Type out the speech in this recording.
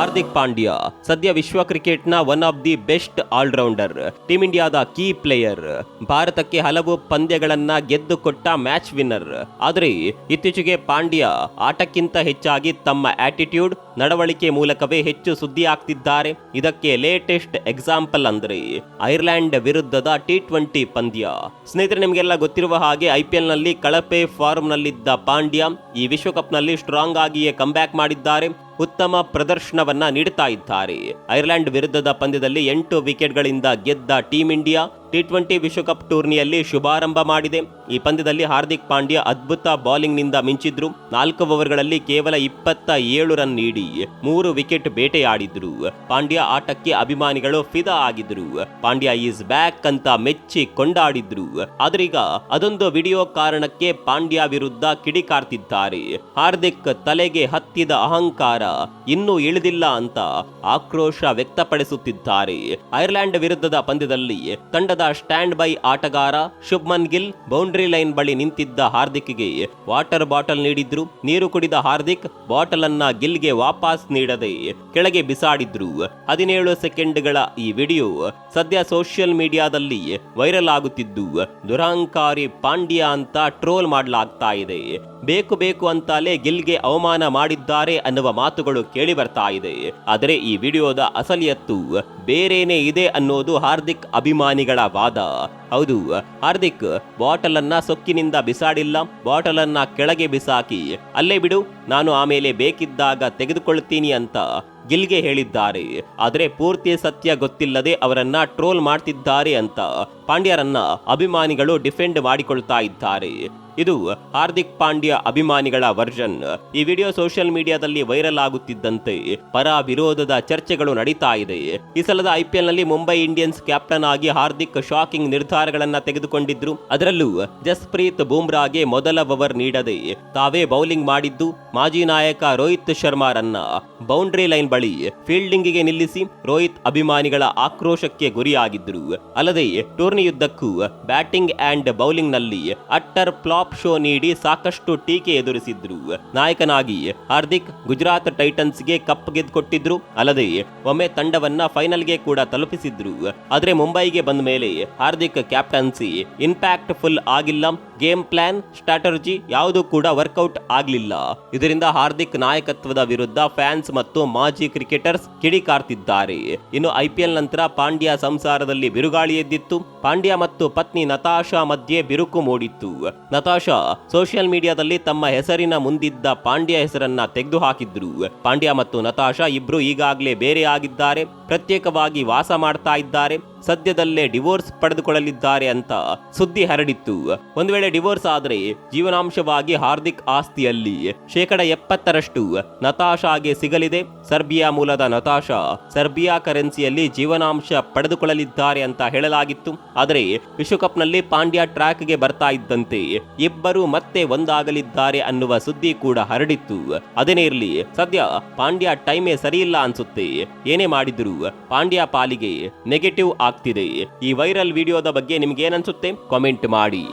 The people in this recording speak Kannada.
ಹಾರ್ದಿಕ್ ಪಾಂಡ್ಯ. ಸದ್ಯ ವಿಶ್ವ ಕ್ರಿಕೆಟ್ನ one of the best allrounder team ಇಂಡಿಯಾದ ಕೀ ಪ್ಲೇಯರ್ ಭಾರತಕ್ಕೆ ಹಲವು ಪಂದ್ಯಗಳನ್ನ ಗೆದ್ದುಕೊಟ್ಟ ಮ್ಯಾಚ್ ವಿನ್ನರ್ ಆದರೆ, ಇತ್ತೀಚೆಗೆ ಪಾಂಡ್ಯ ಆಟಕ್ಕಿಂತ ಹೆಚ್ಚಾಗಿ ತಮ್ಮ ಆಟಿಟ್ಯೂಡ್ ನಡವಳಿಕೆ ಮೂಲಕವೇ ಹೆಚ್ಚು ಸುದ್ದಿ ಆಗ್ತಿದ್ದಾರೆ. ಇದಕ್ಕೆ ಲೇಟೆಸ್ಟ್ ಎಕ್ಸಾಂಪಲ್ ಅಂದ್ರೆ, ಐರ್ಲೆಂಡ್ ವಿರುದ್ಧದ ಟಿ ಟ್ವೆಂಟಿ ಪಂದ್ಯ. ಸ್ನೇಹಿತರೆ, ನಿಮಗೆಲ್ಲ ಗೊತ್ತಿರುವ ಹಾಗೆ ಐಪಿಎಲ್ನಲ್ಲಿ ಕಳಪೆ ಫಾರ್ಮ್ ನಲ್ಲಿದ್ದ ಪಾಂಡ್ಯ ಈ ವಿಶ್ವಕಪ್ನಲ್ಲಿ ಸ್ಟ್ರಾಂಗ್ ಆಗಿಯೇ ಕಂಬ್ಯಾಕ್ ಮಾಡಿದ್ದಾರೆ. ಉತ್ತಮ ಪ್ರದರ್ಶನವನ್ನ ನೀಡುತ್ತಾ ಇದ್ದಾರೆ. ಐರ್ಲೆಂಡ್ ವಿರುದ್ಧದ ಪಂದ್ಯದಲ್ಲಿ ಎಂಟು ವಿಕೆಟ್ಗಳಿಂದ ಗೆದ್ದ ಟೀಂ ಇಂಡಿಯಾ ಟಿ ಟ್ವೆಂಟಿ ವಿಶ್ವಕಪ್ ಟೂರ್ನಿಯಲ್ಲಿ ಶುಭಾರಂಭ ಮಾಡಿದೆ. ಈ ಪಂದ್ಯದಲ್ಲಿ ಹಾರ್ದಿಕ್ ಪಾಂಡ್ಯ ಅದ್ಭುತ ಬೌಲಿಂಗ್ನಿಂದ ಮಿಂಚಿದ್ರು. ನಾಲ್ಕು ಓವರ್ಗಳಲ್ಲಿ ಕೇವಲ ಇಪ್ಪತ್ತ ಏಳು ರನ್ ನೀಡಿ ಮೂರು ವಿಕೆಟ್ ಬೇಟೆಯಾಡಿದ್ರು. ಪಾಂಡ್ಯ ಆಟಕ್ಕೆ ಅಭಿಮಾನಿಗಳು ಫಿದಾ ಆಗಿದ್ರು. ಪಾಂಡ್ಯ ಈಸ್ ಬ್ಯಾಕ್ ಅಂತ ಮೆಚ್ಚಿ ಕೊಂಡಾಡಿದ್ರು. ಆದ್ರೀಗ ಅದೊಂದು ವಿಡಿಯೋ ಕಾರಣಕ್ಕೆ ಪಾಂಡ್ಯ ವಿರುದ್ಧ ಕಿಡಿಕಾರ್ತಿದ್ದಾರೆ. ಹಾರ್ದಿಕ್ ತಲೆಗೆ ಹತ್ತಿದ ಅಹಂಕಾರ ಇನ್ನೂ ಇಳಿದಿಲ್ಲ ಅಂತ ಆಕ್ರೋಶ ವ್ಯಕ್ತಪಡಿಸುತ್ತಿದ್ದಾರೆ. ಐರ್ಲೆಂಡ್ ವಿರುದ್ಧದ ಪಂದ್ಯದಲ್ಲಿ ತಂಡದ ಸ್ಟ್ಯಾಂಡ್ ಬೈ ಆಟಗಾರ ಶುಭ್ಮನ್ ಗಿಲ್ ಬೌಂಡ್ರಿ ಲೈನ್ ಬಳಿ ನಿಂತಿದ್ದ ಹಾರ್ದಿಕ್ಗೆ ವಾಟರ್ ಬಾಟಲ್ ನೀಡಿದ್ರು. ನೀರು ಕುಡಿದ ಹಾರ್ದಿಕ್ ಬಾಟಲ್ ಅನ್ನ ಗಿಲ್ಗೆ ವಾಪಸ್ ನೀಡದೆ ಕೆಳಗೆ ಬಿಸಾಡಿದ್ರು. ಹದಿನೇಳು ಸೆಕೆಂಡ್ಗಳ ಈ ವಿಡಿಯೋ ಸದ್ಯ ಸೋಷಿಯಲ್ ಮೀಡಿಯಾದಲ್ಲಿ ವೈರಲ್ ಆಗುತ್ತಿದ್ದು. ದುರಹಂಕಾರಿ ಪಾಂಡ್ಯ ಅಂತ ಟ್ರೋಲ್ ಮಾಡಲಾಗ್ತಾ ಇದೆ. ಬೇಕು ಬೇಕು ಅಂತಲೇ ಗಿಲ್ಗೆ ಅವಮಾನ ಮಾಡಿದ್ದಾರೆ ಅನ್ನುವ ಮಾತುಗಳು ಕೇಳಿ ಬರ್ತಾ ಇದೆ. ಆದರೆ ಈ ವಿಡಿಯೋದ ಅಸಲಿಯತ್ತು ಬೇರೇನೇ ಇದೆ ಅನ್ನೋದು ಹಾರ್ದಿಕ್ ಅಭಿಮಾನಿಗಳ ವಾದ. ಹೌದು, ಹಾರ್ದಿಕ್ ಬಾಟಲ್ ಅನ್ನ ಸೊಕ್ಕಿನಿಂದ ಬಿಸಾಡಿಲ್ಲ ಬಾಟಲ್ ಅನ್ನ ಕೆಳಗೆ ಬಿಸಾಕಿ, ಅಲ್ಲೇ ಬಿಡು, ನಾನು ಆಮೇಲೆ ಬೇಕಿದ್ದಾಗ ತೆಗೆದುಕೊಳ್ತೀನಿ ಅಂತ. ಗಿಲ್ಗೆ ಹೇಳಿದ್ದಾರೆ. ಆದರೆ ಪೂರ್ತಿ ಸತ್ಯ ಗೊತ್ತಿಲ್ಲದೆ ಅವರನ್ನ ಟ್ರೋಲ್ ಮಾಡ್ತಿದ್ದಾರೆ ಅಂತ ಪಾಂಡ್ಯರನ್ನ ಅಭಿಮಾನಿಗಳು ಡಿಫೆಂಡ್ ಮಾಡಿಕೊಳ್ತಾ ಇದ್ದಾರೆ. ಇದು ಹಾರ್ದಿಕ್ ಪಾಂಡ್ಯ ಅಭಿಮಾನಿಗಳ ವರ್ಜನ್ ಈ ವಿಡಿಯೋ ಸೋಷಿಯಲ್ ಮೀಡಿಯಾದಲ್ಲಿ ವೈರಲ್ ಆಗುತ್ತಿದ್ದಂತೆ ಪರ ವಿರೋಧದ ಚರ್ಚೆಗಳು ನಡೀತಾ ಇದೆ. ಈ ಸಲದ ಐಪಿಎಲ್ನಲ್ಲಿ ಮುಂಬೈ ಇಂಡಿಯನ್ಸ್ ಕ್ಯಾಪ್ಟನ್ ಆಗಿ ಹಾರ್ದಿಕ್ ಶಾಕಿಂಗ್ ನಿರ್ಧಾರಗಳನ್ನ ತೆಗೆದುಕೊಂಡಿದ್ರು. ಅದರಲ್ಲೂ ಜಸ್ಪ್ರೀತ್ ಬೂಮ್ರಾಗೆ ಮೊದಲ ಓವರ್ ನೀಡದೆ ತಾವೇ ಬೌಲಿಂಗ್ ಮಾಡಿದ್ದು ಮಾಜಿ ನಾಯಕ ರೋಹಿತ್ ಶರ್ಮಾರನ್ನ. ಬೌಂಡ್ರಿ ಲೈನ್ ಬಳಿ ಫೀಲ್ಡಿಂಗಿಗೆ ನಿಲ್ಲಿಸಿ ರೋಹಿತ್ ಅಭಿಮಾನಿಗಳ ಆಕ್ರೋಶಕ್ಕೆ ಗುರಿಯಾಗಿದ್ದರು. ಅಲ್ಲದೆ ಟೂರ್ನಿಯುದ್ದಕ್ಕೂ ಬ್ಯಾಟಿಂಗ್ ಅಂಡ್ ಬೌಲಿಂಗ್ನಲ್ಲಿ ಅಟ್ಟರ್ ಫ್ಲಾಪ್ ಶೋ ನೀಡಿ ಸಾಕಷ್ಟು ಟೀಕೆ ಎದುರಿಸಿದ್ರು. ನಾಯಕನಾಗಿ ಹಾರ್ದಿಕ್ ಗುಜರಾತ್ ಟೈಟನ್ಸ್ಗೆ ಕಪ್ ಗೆದ್ದುಕೊಟ್ಟಿದ್ರು ಅಲ್ಲದೆ ಒಮ್ಮೆ ತಂಡವನ್ನ ಫೈನಲ್ಗೆ ಕೂಡ ತಲುಪಿಸಿದ್ರು. ಆದರೆ ಮುಂಬೈಗೆ ಬಂದ ಮೇಲೆ ಹಾರ್ದಿಕ್ ಕ್ಯಾಪ್ಟನ್ಸಿ ಇಂಪ್ಯಾಕ್ಟ್ ಫುಲ್ ಆಗಿಲ್ಲ. ಗೇಮ್ ಪ್ಲಾನ್, ಸ್ಟ್ರಾಟರ್ಜಿ ಯಾವುದು ಕೂಡ ವರ್ಕೌಟ್ ಆಗಲಿಲ್ಲ. ಇದರಿಂದ ಹಾರ್ದಿಕ್ ನಾಯಕತ್ವದ ವಿರುದ್ಧ ಫ್ಯಾನ್ಸ್ ಮತ್ತು ಮಾಜಿ ಕ್ರಿಕೆಟರ್ಸ್ ಕಿಡಿಕಾರ್ತಿದ್ದಾರೆ. ಇನ್ನು ಐಪಿಎಲ್ ನಂತರ ಪಾಂಡ್ಯ ಸಂಸಾರದಲ್ಲಿ ಬಿರುಗಾಳಿ ಎದ್ದಿತ್ತು. ಪಾಂಡ್ಯ ಮತ್ತು ಪತ್ನಿ ನತಾಶಾ ಮಧ್ಯೆ ಬಿರುಕು ಮೂಡಿತ್ತು. ನತಾಶಾ ಸೋಷಿಯಲ್ ಮೀಡಿಯಾದಲ್ಲಿ ತಮ್ಮ ಹೆಸರಿನ ಮುಂದಿದ್ದ ಪಾಂಡ್ಯ ಹೆಸರನ್ನ ತೆಗೆದುಹಾಕಿದ್ರು. ಪಾಂಡ್ಯ ಮತ್ತು ನತಾಶಾ ಇಬ್ರು ಈಗಾಗಲೇ ಬೇರೆ ಆಗಿದ್ದಾರೆ, ಪ್ರತ್ಯೇಕವಾಗಿ ವಾಸ ಮಾಡ್ತಾ ಇದ್ದಾರೆ, ಸದ್ಯದಲ್ಲೇ ಡಿವೋರ್ಸ್ ಪಡೆದುಕೊಳ್ಳಲಿದ್ದಾರೆ ಅಂತ ಸುದ್ದಿ ಹರಡಿತ್ತು. ಒಂದು ವೇಳೆ ಡಿವೋರ್ಸ್ ಆದರೆ ಜೀವನಾಂಶವಾಗಿ ಹಾರ್ದಿಕ್ ಆಸ್ತಿಯಲ್ಲಿ ಶೇಕಡ ಎಪ್ಪತ್ತರಷ್ಟು ನತಾಶಾಗೆ ಸಿಗಲಿದೆ. ಸರ್ಬಿಯಾ ಮೂಲದ ನತಾಶಾ ಸರ್ಬಿಯಾ ಕರೆನ್ಸಿಯಲ್ಲಿ ಜೀವನಾಂಶ ಪಡೆದುಕೊಳ್ಳಲಿದ್ದಾರೆ ಅಂತ ಹೇಳಲಾಗಿತ್ತು. ಆದರೆ ವಿಶ್ವಕಪ್ನಲ್ಲಿ ಪಾಂಡ್ಯ ಟ್ರ್ಯಾಕ್ಗೆ ಬರ್ತಾ ಇದ್ದಂತೆ ಇಬ್ಬರು ಮತ್ತೆ ಒಂದಾಗಲಿದ್ದಾರೆ ಅನ್ನುವ ಸುದ್ದಿ ಕೂಡ ಹರಡಿತ್ತು. ಅದೇನೇ ಇರಲಿ, ಸದ್ಯ ಪಾಂಡ್ಯ ಟೈಮೇ ಸರಿಯಿಲ್ಲ ಅನ್ಸುತ್ತೆ. ಏನೇ ಮಾಡಿದ್ರು ಪಾಂಡ್ಯ ಪಾಲಿಗೆ ನೆಗೆಟಿವ್ ಆಗ್ತಿದೆ. ಈ ವೈರಲ್ ವಿಡಿಯೋದ ಬಗ್ಗೆ ನಿಮ್ಗೆ ಏನನ್ಸುತ್ತೆ ಕಾಮೆಂಟ್ ಮಾಡಿ.